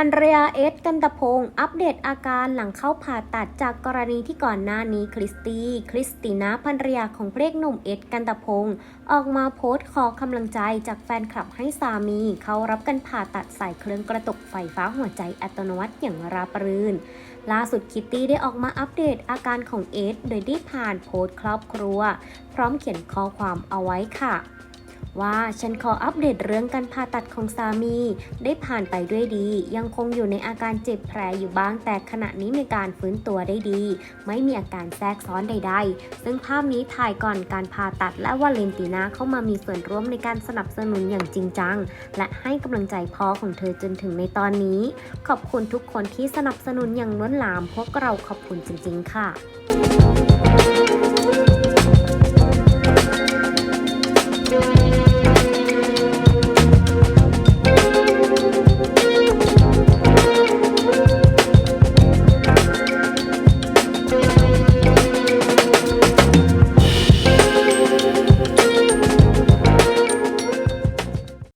ภรรยาเอสกันตะพงศ์อัปเดตอาการหลังเข้าผ่าตัดจากกรณีที่ก่อนหน้านี้คริสตี้คริสตินาภรรยาของพระเอกหนุ่มเอสกันตะพงศ์ออกมาโพสต์ขอกำลังใจจากแฟนคลับให้สามี เขารับการผ่าตัดใส่เครื่องกระตุกไฟฟ้าหัวใจอัตโนมัติอย่างราบรื่น ล่าสุดคิตตี้ได้ออกมาอัปเดตอาการของเอสโดยได้ผ่านโพสต์ครอบครัว พร้อมเขียนข้อความเอาไว้ค่ะ ว่าฉันขออัปเดตเรื่องการผ่าตัดของสามี ได้ผ่านไปด้วยดี ยังคงอยู่ในอาการเจ็บแผลอยู่บ้าง แต่ขณะนี้มีการฟื้นตัวได้ดี ไม่มีอาการแทรกซ้อนใด ๆ ซึ่งภาพนี้ถ่ายก่อนการผ่าตัดและวาเลนตินาเข้ามามีส่วนร่วมในการสนับสนุนอย่างจริงจัง และให้กำลังใจพ่อของเธอจนถึงในตอนนี้ ขอบคุณทุกคนที่สนับสนุนอย่างล้นหลาม พวกเราขอบคุณจริง ๆ ค่ะ